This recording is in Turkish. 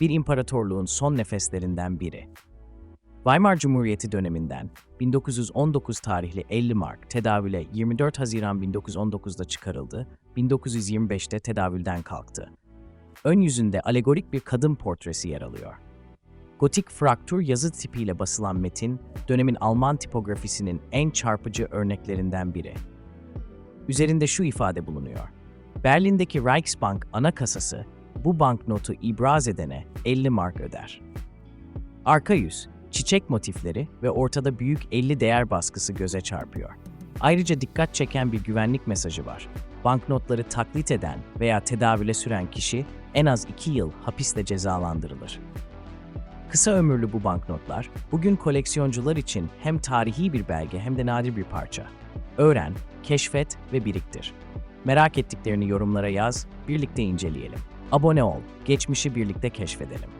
bir imparatorluğun son nefeslerinden biri. Weimar Cumhuriyeti döneminden 1919 tarihli 50 mark tedavüle 24 Haziran 1919'da çıkarıldı, 1925'te tedavülden kalktı. Ön yüzünde alegorik bir kadın portresi yer alıyor. Gotik fraktür yazı tipiyle basılan metin, dönemin Alman tipografisinin en çarpıcı örneklerinden biri. Üzerinde şu ifade bulunuyor. Berlin'deki Reichsbank ana kasası bu banknotu ibraz edene 50 mark öder. Arka yüz, çiçek motifleri ve ortada büyük 50 değer baskısı göze çarpıyor. Ayrıca dikkat çeken bir güvenlik mesajı var. Banknotları taklit eden veya tedavüle süren kişi en az 2 yıl hapisle cezalandırılır. Kısa ömürlü bu banknotlar, bugün koleksiyoncular için hem tarihi bir belge hem de nadir bir parça. Öğren, keşfet ve biriktir. Merak ettiklerini yorumlara yaz, birlikte inceleyelim. Abone ol, geçmişi birlikte keşfedelim.